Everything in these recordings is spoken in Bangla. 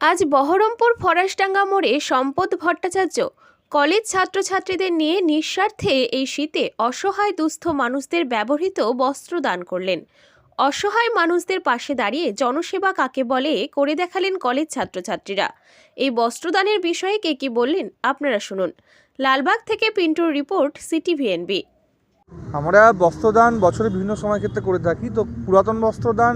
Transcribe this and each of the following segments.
আজ বহরমপুর ফরাসডাঙ্গা মোড়ে সম্পদ ভট্টাচার্য, কলেজ ছাত্রছাত্রীদের নিয়ে নিঃস্বার্থে এই শীতে অসহায় দুস্থ মানুষদের ব্যবহৃত বস্ত্র দান করলেন। অসহায় মানুষদের পাশে দাঁড়িয়ে জনসেবা কাকে বলে করে দেখালেন কলেজ ছাত্রছাত্রীরা। এই বস্ত্রদানের বিষয়ে কে কি বললেন আপনারা শুনুন। লালবাগ থেকে পিন্টুর রিপোর্ট সিটি ভিএনবি আমরা বস্ত্রদান বছরে বিভিন্ন সময় ক্ষেত্রে করে থাকি, তো পুরাতন বস্ত্রদান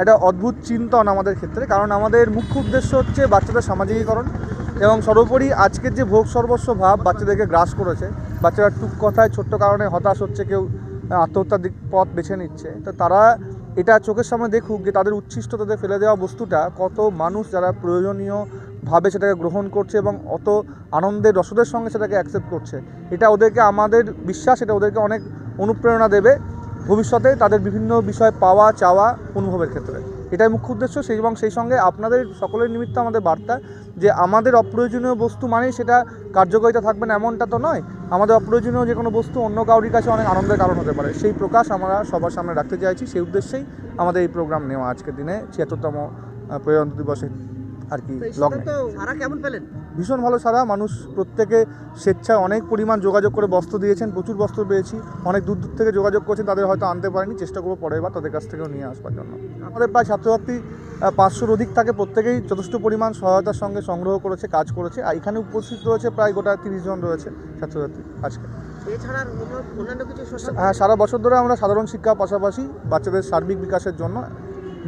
একটা অদ্ভুত চিন্তন আমাদের ক্ষেত্রে। কারণ আমাদের মুখ্য উদ্দেশ্য হচ্ছে বাচ্চাদের সামাজিকীকরণ এবং সর্বোপরি আজকের যে ভোগ সর্বস্ব ভাব বাচ্চাদেরকে গ্রাস করেছে, বাচ্চারা টুক কথায় ছোট্ট কারণে হতাশ হচ্ছে, কেউ আত্মহত্যার দিক পথ বেছে নিচ্ছে। তো তারা এটা চোখের সামনে দেখুক যে তাদের উচ্ছিষ্ট তাদের ফেলে দেওয়া বস্তুটা কত মানুষ যারা প্রয়োজনীয় ভাবে সেটাকে গ্রহণ করছে এবং অত আনন্দের, রসদের সঙ্গে সেটাকে অ্যাকসেপ্ট করছে। এটা ওদেরকে আমাদের বিশ্বাস, এটা ওদেরকে অনেক অনুপ্রেরণা দেবে। ভবিষ্যতে তাদের বিভিন্ন বিষয় পাওয়া, চাওয়া অনুভবের ক্ষেত্রে। এটাই মুখ্য উদ্দেশ্য। সেই এবং সেই সঙ্গে আপনাদের সকলের নিমিত্ত আমাদের বার্তা যে আমাদের অপ্রয়োজনীয় বস্তু মানেই সেটা কার্যকারিতা থাকবে না, এমনটা তো নয়। আমাদের অপ্রয়োজনীয় যে কোনো বস্তু অন্য কাউরির কাছে অনেক আনন্দের কারণ হতে পারে। সেই প্রকাশ আমরা সবার সামনে রাখতে চাইছি। সেই উদ্দেশ্যেই আমাদের এই প্রোগ্রাম নেওয়া আজকের দিনে ছিয়াত্তরতম প্রজাতন্ত্র দিবসে আর কি কেমন পেলেন? ভীষণ ভালো সারা মানুষ প্রত্যেকে স্বেচ্ছায় অনেক পরিমাণ যোগাযোগ করে বস্ত্র দিয়েছেন প্রচুর বস্ত্র পেয়েছি অনেক দূর দূর থেকে যোগাযোগ করছেন তাদের হয়তো আনতে পারেনি চেষ্টা করব পরের বার তাদের কাছ থেকেও নিয়ে আসবার জন্য। আমাদের প্রায় ছাত্রছাত্রী পাঁচশোর অধিক থাকে প্রত্যেকেই যথেষ্ট পরিমাণ সহায়তার সঙ্গে সংগ্রহ করেছে কাজ করেছে আর এখানে উপস্থিত রয়েছে প্রায় গোটা তিরিশ জন রয়েছে ছাত্রছাত্রী আজকে। হ্যাঁ সারা বছর ধরে আমরা সাধারণ শিক্ষার পাশাপাশি বাচ্চাদের সার্বিক বিকাশের জন্য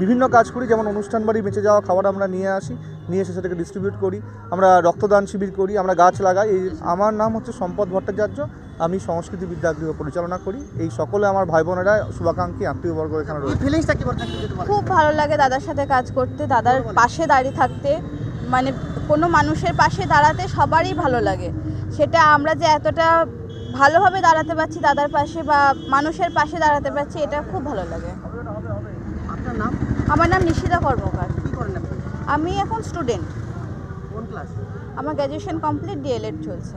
বিভিন্ন কাজ করি যেমন অনুষ্ঠান বাড়ি বেঁচে যাওয়া খাবার আমরা নিয়ে আসি নিয়ে এসে সেটাকে ডিস্ট্রিবিউট করি। আমরা রক্তদান শিবির করি আমরা গাছ লাগাই। এই আমার নাম হচ্ছে সম্পদ ভট্টাচার্য। আমি সংস্কৃতি বিদ্যাগৃহ পরিচালনা করি। এই সকলে আমার ভাই বোনেরা শুভাকাঙ্ক্ষী আত্মীয়বর্গ এখানে রয়েছে? খুব ভালো লাগে দাদার সাথে কাজ করতে দাদার পাশে দাঁড়িয়ে থাকতে। মানে কোনো মানুষের পাশে দাঁড়াতে সবারই ভালো লাগে। সেটা আমরা যে এতটা ভালোভাবে দাঁড়াতে পারছি দাদার পাশে বা মানুষের পাশে দাঁড়াতে পারছি এটা খুব ভালো লাগে। আমার নাম নিশিতা কর্মকার। কি করেন আপনি? আমি এখন স্টুডেন্ট কোন ক্লাস আমার গ্র্যাজুয়েশন কমপ্লিট ডিএলএড চলছে।